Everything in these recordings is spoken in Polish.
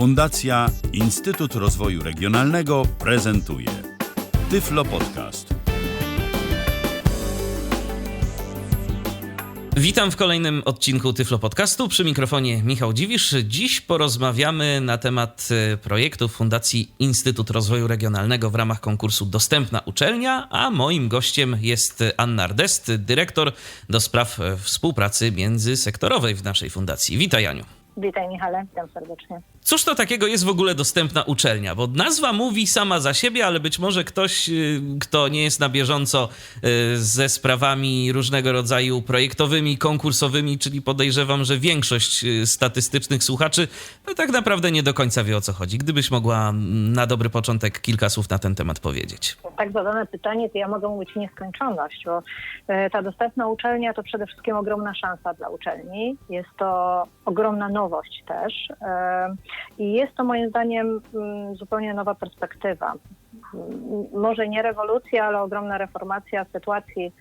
Fundacja Instytut Rozwoju Regionalnego prezentuje Tyflo Podcast. Witam w kolejnym odcinku Tyflo Podcastu. Przy mikrofonie Michał Dziwisz. Dziś porozmawiamy na temat e, projektu Fundacji Instytut Rozwoju Regionalnego w ramach konkursu Dostępna Uczelnia, a moim gościem jest Anna Ardest, dyrektor do spraw e, współpracy międzysektorowej w naszej fundacji. Witaj Aniu. Witaj Michale, witam serdecznie. Cóż to takiego jest w ogóle dostępna uczelnia? Bo nazwa mówi sama za siebie, ale być może ktoś, y, kto nie jest na bieżąco y, ze sprawami różnego rodzaju projektowymi, konkursowymi, czyli podejrzewam, że większość y, statystycznych słuchaczy no tak naprawdę nie do końca wie o co chodzi. Gdybyś mogła mm, na dobry początek kilka słów na ten temat powiedzieć. Tak zadane pytanie, to ja mogę mówić nieskończoność, bo e, ta dostępna uczelnia to przede wszystkim ogromna szansa dla uczelni. Jest to ogromna nowość też. E, I jest to moim zdaniem mm, zupełnie nowa perspektywa. Mm, Może nie rewolucja, ale ogromna reformacja sytuacji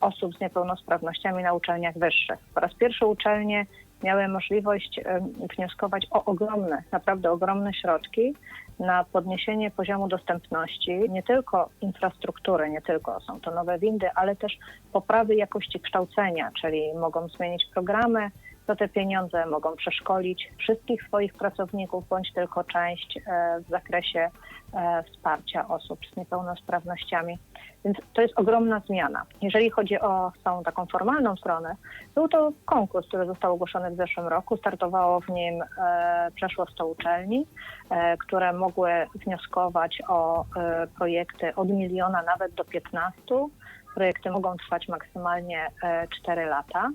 osób z niepełnosprawnościami na uczelniach wyższych. Po raz pierwszy uczelnie miały możliwość em, wnioskować o ogromne, naprawdę ogromne środki na podniesienie poziomu dostępności nie tylko infrastruktury, nie tylko są to nowe windy, ale też poprawy jakości kształcenia, czyli mogą zmienić programy, za te pieniądze mogą przeszkolić wszystkich swoich pracowników, bądź tylko część e, w zakresie e, wsparcia osób z niepełnosprawnościami. Więc to jest ogromna zmiana. Jeżeli chodzi o tą taką formalną stronę, był to konkurs, który został ogłoszony w zeszłym roku. Startowało w nim e, przeszło 100 uczelni, które mogły wnioskować o projekty od miliona nawet do 15. Projekty mogą trwać maksymalnie e, 4 lata.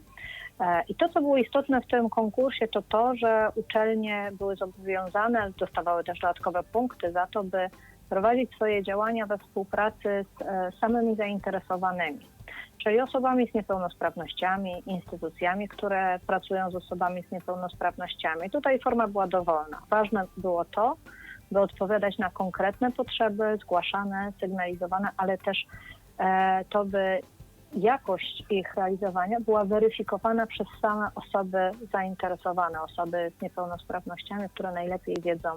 E, I to, co było istotne w tym konkursie, to to, że uczelnie były zobowiązane, dostawały też dodatkowe punkty za to, by prowadzić swoje działania we współpracy z e, samymi zainteresowanymi, czyli osobami z niepełnosprawnościami, instytucjami, które pracują z osobami z niepełnosprawnościami. Tutaj forma była dowolna. Ważne było to, by odpowiadać na konkretne potrzeby zgłaszane, sygnalizowane, ale też e, to, by jakość ich realizowania była weryfikowana przez same osoby zainteresowane, osoby z niepełnosprawnościami, które najlepiej wiedzą,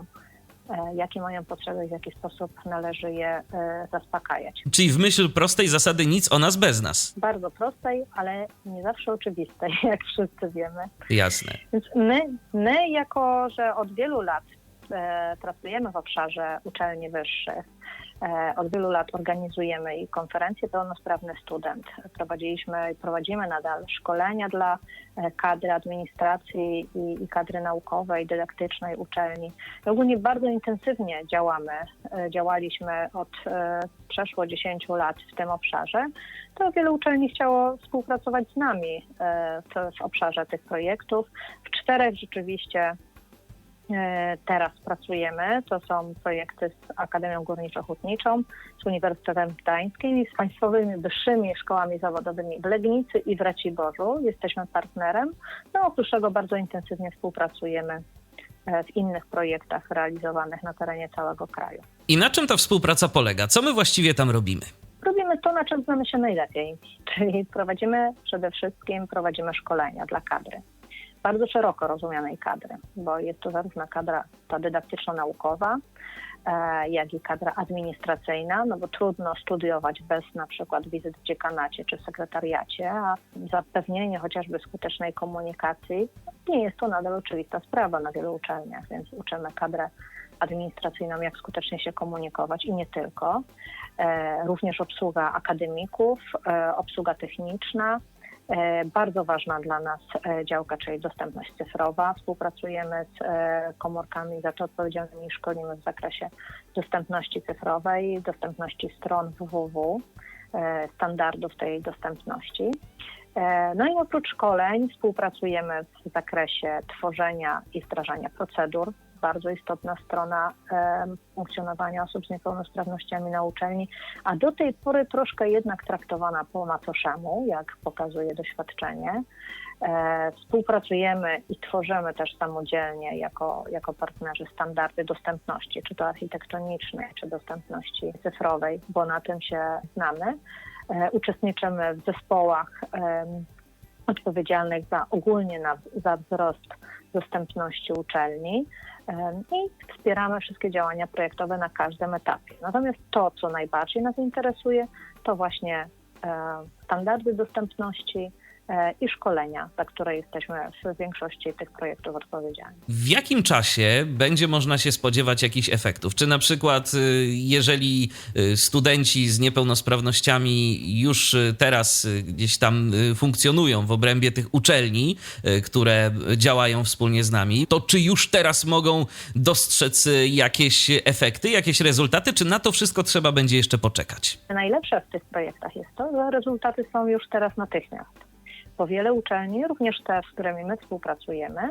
e, jakie mają potrzeby i w jaki sposób należy je e, zaspokajać. Czyli w myśl prostej zasady nic o nas bez nas. Bardzo prostej, ale nie zawsze oczywistej, jak wszyscy wiemy. Jasne. Więc my, my jako, że od wielu lat e, pracujemy w obszarze uczelni wyższych, od wielu lat organizujemy i konferencje pełnosprawny student. Prowadziliśmy i prowadzimy nadal szkolenia dla e, kadry administracji i, i kadry naukowej, dydaktycznej uczelni. Ogólnie bardzo intensywnie działamy, e, działaliśmy od e, przeszło 10 lat w tym obszarze. To wiele uczelni chciało współpracować z nami e, w, w obszarze tych projektów. W czterech rzeczywiście E, teraz pracujemy. To są projekty z Akademią Górniczo-Hutniczą, z Uniwersytetem Gdańskim i z państwowymi wyższymi szkołami zawodowymi w Legnicy i w Raciborzu. Jesteśmy partnerem. No oprócz tego bardzo intensywnie współpracujemy e, w innych projektach realizowanych na terenie całego kraju. I na czym ta współpraca polega? Co my właściwie tam robimy? Robimy to, na czym znamy się najlepiej, czyli prowadzimy przede wszystkim prowadzimy szkolenia dla kadry. Bardzo szeroko rozumianej kadry, bo jest to zarówno kadra ta dydaktyczno-naukowa, e, jak i kadra administracyjna, no bo trudno studiować bez na przykład wizyt w dziekanacie czy sekretariacie, a zapewnienie chociażby skutecznej komunikacji nie jest to nadal oczywista sprawa na wielu uczelniach, więc uczymy kadrę administracyjną, jak skutecznie się komunikować i nie tylko. E, również obsługa akademików, e, obsługa techniczna, Bardzo ważna dla nas e, działka, czyli dostępność cyfrowa. Współpracujemy z e, komórkami za to odpowiedzialnymi i szkolimy w zakresie dostępności cyfrowej, dostępności stron www, e, standardów tej dostępności. E, No i oprócz szkoleń współpracujemy w zakresie tworzenia i wdrażania procedur. Bardzo istotna strona funkcjonowania osób z niepełnosprawnościami na uczelni, a do tej pory troszkę jednak traktowana po macoszemu, jak pokazuje doświadczenie. E, współpracujemy i tworzymy też samodzielnie jako, jako partnerzy standardy dostępności, czy to architektonicznej, czy dostępności cyfrowej, bo na tym się znamy. E, uczestniczymy w zespołach odpowiedzialnych za ogólnie na, za wzrost dostępności uczelni i wspieramy wszystkie działania projektowe na każdym etapie. Natomiast to, co najbardziej nas interesuje, to właśnie e, standardy dostępności i szkolenia, za które jesteśmy w większości tych projektów odpowiedzialni. W jakim czasie będzie można się spodziewać jakichś efektów? Czy na przykład, y, jeżeli y, studenci z niepełnosprawnościami już y, teraz gdzieś tam funkcjonują w obrębie tych uczelni, które działają wspólnie z nami, to czy już teraz mogą dostrzec jakieś efekty, jakieś rezultaty, czy na to wszystko trzeba będzie jeszcze poczekać? Najlepsze w tych projektach jest to, że rezultaty są już teraz natychmiast. Bo wiele uczelni, również te, z którymi my współpracujemy,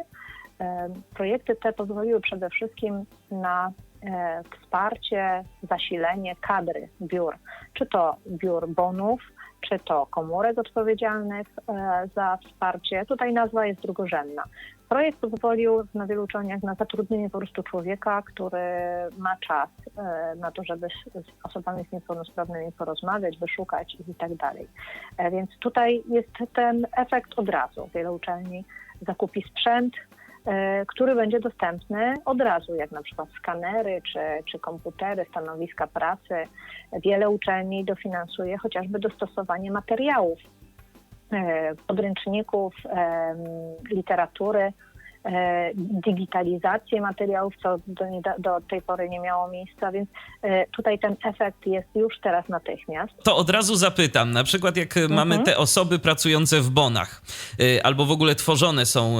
e, projekty te pozwoliły przede wszystkim na e, wsparcie, zasilenie kadry biur, czy to biur bonów, czy to komórek odpowiedzialnych e, za wsparcie. Tutaj nazwa jest drugorzędna. Projekt pozwolił na wielu uczelniach na zatrudnienie po prostu człowieka, który ma czas e, na to, żeby z, osobami z niepełnosprawnymi porozmawiać, wyszukać ich i tak dalej. E, Więc tutaj jest ten efekt od razu. Wiele uczelni zakupi sprzęt, e, który będzie dostępny od razu, jak na przykład skanery czy, czy komputery, stanowiska pracy. Wiele uczelni dofinansuje chociażby dostosowanie materiałów podręczników, em, literatury, e, digitalizację materiałów, co do, do tej pory nie miało miejsca, więc e, tutaj ten efekt jest już teraz natychmiast. To od razu zapytam, na przykład jak y, mamy te osoby pracujące w bonach, y, albo w ogóle tworzone są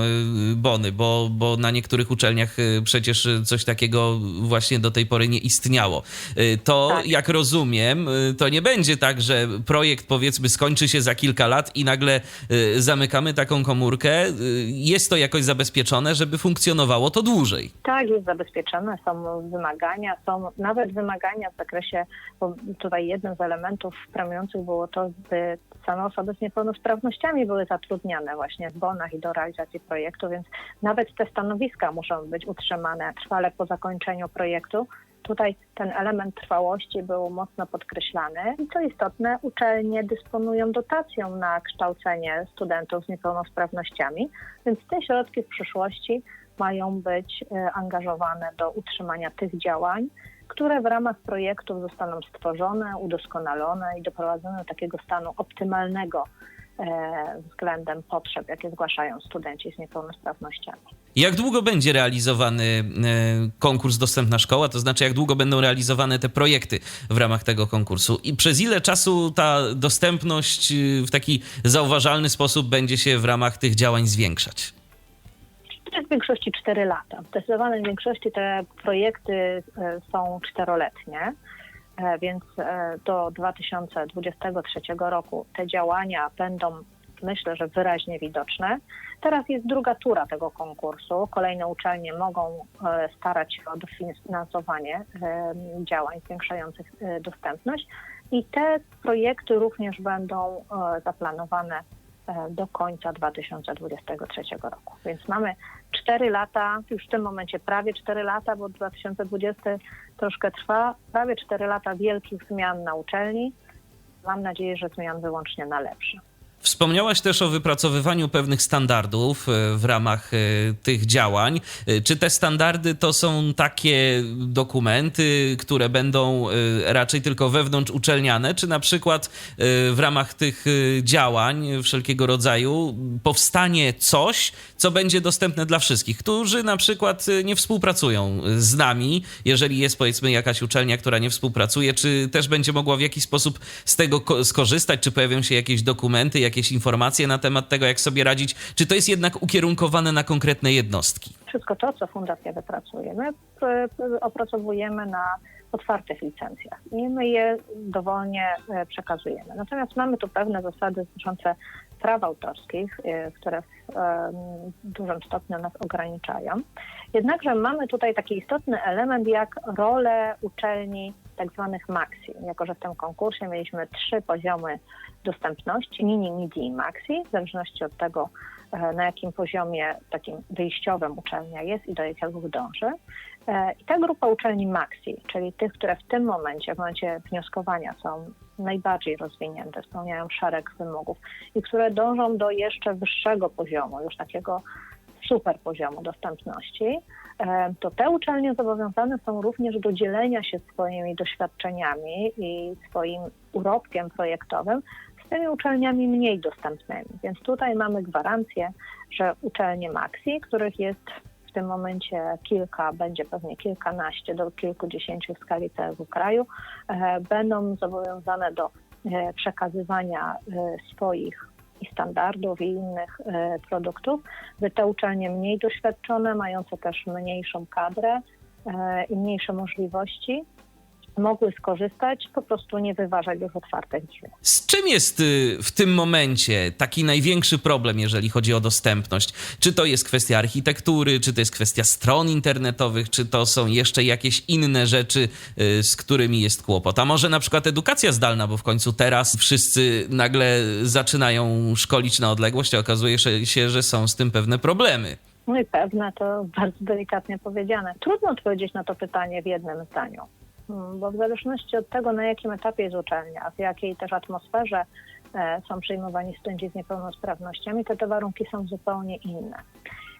bony, bo, bo na niektórych uczelniach przecież coś takiego właśnie do tej pory nie istniało. To Tak. jak rozumiem, to nie będzie tak, że projekt powiedzmy skończy się za kilka lat i nagle zamykamy taką komórkę. Jest to jakoś zabezpieczone, żeby funkcjonowało to dłużej. Tak, jest zabezpieczone, są wymagania, są nawet wymagania w zakresie, bo tutaj jednym z elementów premiujących było to, by same osoby z niepełnosprawnościami były zatrudniane właśnie w bonach i do realizacji projektu, więc nawet te stanowiska muszą być utrzymane trwale po zakończeniu projektu. Tutaj ten element trwałości był mocno podkreślany. I co istotne, uczelnie dysponują dotacją na kształcenie studentów z niepełnosprawnościami, więc te środki w przyszłości mają być e, angażowane do utrzymania tych działań, które w ramach projektów zostaną stworzone, udoskonalone i doprowadzone do takiego stanu optymalnego e, względem potrzeb, jakie zgłaszają studenci z niepełnosprawnościami. Jak długo będzie realizowany e, konkurs Dostępna Szkoła? To znaczy, jak długo będą realizowane te projekty w ramach tego konkursu? I przez ile czasu ta dostępność e, w taki zauważalny sposób będzie się w ramach tych działań zwiększać? Jest w większości 4 lata. W zdecydowanej większości te projekty e, są czteroletnie, więc do 2023 roku te działania będą, myślę, że wyraźnie widoczne. Teraz jest druga tura tego konkursu. Kolejne uczelnie mogą e, starać się o dofinansowanie e, działań zwiększających e, dostępność i te projekty również będą zaplanowane do końca 2023 roku. Więc mamy 4 lata, już w tym momencie prawie 4 lata, bo 2020 troszkę trwa, prawie 4 lata wielkich zmian na uczelni. Mam nadzieję, że zmian wyłącznie na lepsze. Wspomniałaś też o wypracowywaniu pewnych standardów e, w ramach e, tych działań. E, Czy te standardy to są takie dokumenty, które będą raczej tylko wewnątrz uczelniane, czy na przykład w ramach tych działań wszelkiego rodzaju powstanie coś, co będzie dostępne dla wszystkich, którzy na przykład nie współpracują z nami, jeżeli jest powiedzmy jakaś uczelnia, która nie współpracuje, czy też będzie mogła w jakiś sposób z tego ko- skorzystać, czy pojawią się jakieś dokumenty, jakieś informacje na temat tego, jak sobie radzić, czy to jest jednak ukierunkowane na konkretne jednostki? Wszystko to, co Fundacja wypracuje, my opracowujemy na otwartych licencjach i my je dowolnie e, przekazujemy. Natomiast mamy tu pewne zasady dotyczące praw autorskich, e, które w dużym stopniu nas ograniczają. Jednakże mamy tutaj taki istotny element jak rolę uczelni tak zwanych maxi. Jako, że w tym konkursie mieliśmy trzy poziomy dostępności, mini, midi i maxi, w zależności od tego, e, na jakim poziomie takim wyjściowym uczelnia jest i do jakiego dąży. E, I ta grupa uczelni maxi, czyli tych, które w tym momencie, w momencie wnioskowania są najbardziej rozwinięte, spełniają szereg wymogów i które dążą do jeszcze wyższego poziomu, już takiego super poziomu dostępności, e, to te uczelnie zobowiązane są również do dzielenia się swoimi doświadczeniami i swoim urobkiem projektowym z tymi uczelniami mniej dostępnymi. Więc tutaj mamy gwarancję, że uczelnie Maxi, których jest w tym momencie kilka, będzie pewnie kilkanaście do kilkudziesięciu w skali całego kraju, e, będą zobowiązane do e, przekazywania swoich standardów i innych e, produktów, by te uczelnie mniej doświadczone, mające też mniejszą kadrę e, i mniejsze możliwości, mogły skorzystać, po prostu nie wyważać już otwartych drzwi. Z czym jest y, w tym momencie taki największy problem, jeżeli chodzi o dostępność? Czy to jest kwestia architektury, czy to jest kwestia stron internetowych, czy to są jeszcze jakieś inne rzeczy, y, z którymi jest kłopot? A może na przykład edukacja zdalna, bo w końcu teraz wszyscy nagle zaczynają szkolić na odległość, a okazuje się, że są z tym pewne problemy. No i pewne to bardzo delikatnie powiedziane. Trudno odpowiedzieć na to pytanie w jednym zdaniu. Hmm, bo w zależności od tego, na jakim etapie jest uczelnia, w jakiej też atmosferze e, są przyjmowani studenci z niepełnosprawnościami, to te warunki są zupełnie inne.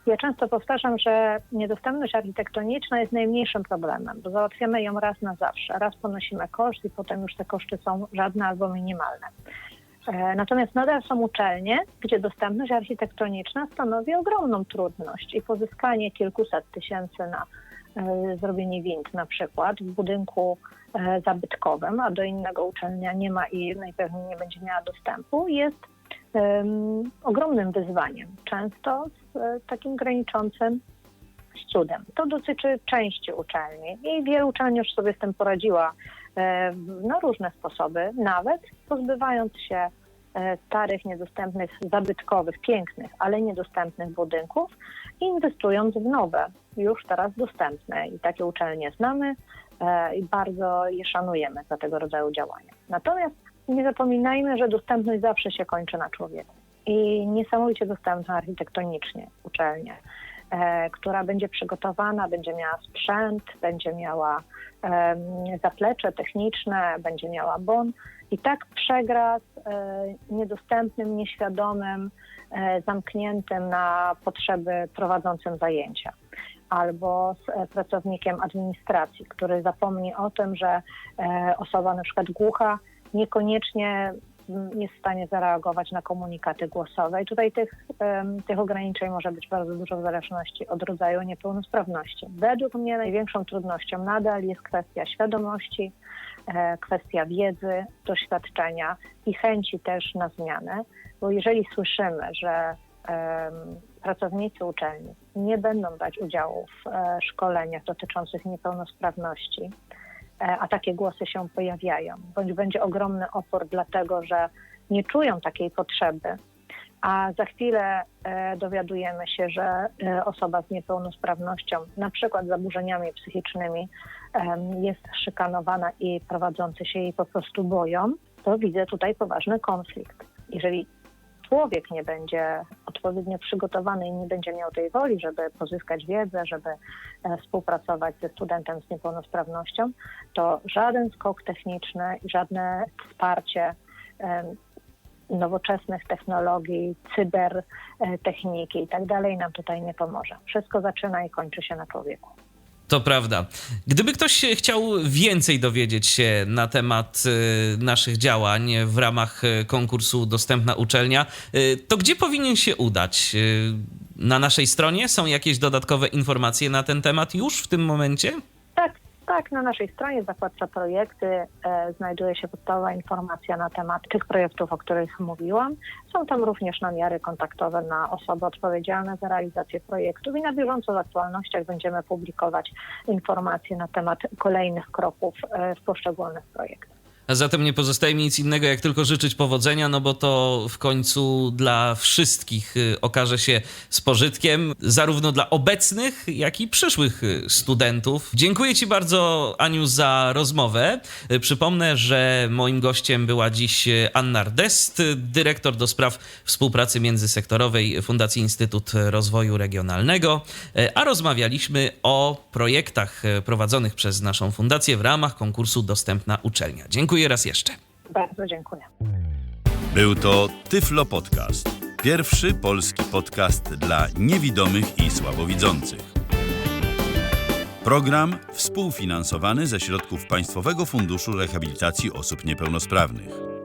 Ja często powtarzam, że niedostępność architektoniczna jest najmniejszym problemem, bo załatwiamy ją raz na zawsze. Raz ponosimy koszt i potem już te koszty są żadne albo minimalne. E, Natomiast nadal są uczelnie, gdzie dostępność architektoniczna stanowi ogromną trudność i pozyskanie kilkuset tysięcy na zrobienie wind na przykład w budynku e, zabytkowym, a do innego uczelnia nie ma i najpewniej nie będzie miała dostępu, jest em, ogromnym wyzwaniem, często z e, takim graniczącym z cudem. To dotyczy części uczelni i wielu uczelni już sobie z tym poradziła e, na różne sposoby, nawet pozbywając się e, starych, niedostępnych, zabytkowych, pięknych, ale niedostępnych budynków i inwestując w nowe, już teraz dostępne. I takie uczelnie znamy e, i bardzo je szanujemy za tego rodzaju działania. Natomiast nie zapominajmy, że dostępność zawsze się kończy na człowieku. I niesamowicie dostępna architektonicznie uczelnie, e, która będzie przygotowana, będzie miała sprzęt, będzie miała zaplecze techniczne, będzie miała bon i tak przegra z e, niedostępnym, nieświadomym, zamkniętym na potrzeby prowadzącym zajęcia albo z e, pracownikiem administracji, który zapomni o tym, że e, osoba na przykład głucha niekoniecznie mm, jest w stanie zareagować na komunikaty głosowe. I tutaj tych, tych ograniczeń może być bardzo dużo w zależności od rodzaju niepełnosprawności. Według mnie największą trudnością nadal jest kwestia świadomości, e, kwestia wiedzy, doświadczenia i chęci też na zmianę, bo jeżeli słyszymy, że pracownicy uczelni nie będą brać udziału w e, szkoleniach dotyczących niepełnosprawności, e, a takie głosy się pojawiają, bądź będzie ogromny opór, dlatego że nie czują takiej potrzeby, a za chwilę e, dowiadujemy się, że osoba z niepełnosprawnością, na przykład zaburzeniami psychicznymi, jest szykanowana i prowadzący się jej po prostu boją, to widzę tutaj poważny konflikt. Jeżeli człowiek nie będzie odpowiednio przygotowany i nie będzie miał tej woli, żeby pozyskać wiedzę, żeby e, współpracować ze studentem z niepełnosprawnością, to żaden skok techniczny i żadne wsparcie em, nowoczesnych technologii, cybertechniki i tak dalej nam tutaj nie pomoże. Wszystko zaczyna i kończy się na człowieku. To prawda. Gdyby ktoś chciał więcej dowiedzieć się na temat y, naszych działań w ramach y, konkursu Dostępna Uczelnia, y, to gdzie powinien się udać? Na naszej stronie są jakieś dodatkowe informacje na ten temat już w tym momencie? Tak, na naszej stronie w zakładce projekty e, znajduje się podstawowa informacja na temat tych projektów, o których mówiłam. Są tam również namiary kontaktowe na osoby odpowiedzialne za realizację projektów i na bieżąco w aktualnościach będziemy publikować informacje na temat kolejnych kroków e, w poszczególnych projektach. Zatem nie pozostaje mi nic innego, jak tylko życzyć powodzenia, no bo to w końcu dla wszystkich y, okaże się z pożytkiem, zarówno dla obecnych, jak i przyszłych y, studentów. Dziękuję Ci bardzo, Aniu, za rozmowę. Y, Przypomnę, że moim gościem była dziś Anna Rdest, y, dyrektor do spraw współpracy międzysektorowej Fundacji Instytut Rozwoju Regionalnego, a rozmawialiśmy o projektach prowadzonych przez naszą fundację w ramach konkursu Dostępna Uczelnia. Dziękuję raz jeszcze. Bardzo dziękuję. Był to Tyflo Podcast. Pierwszy polski podcast dla niewidomych i słabowidzących. Program współfinansowany ze środków Państwowego Funduszu Rehabilitacji Osób Niepełnosprawnych.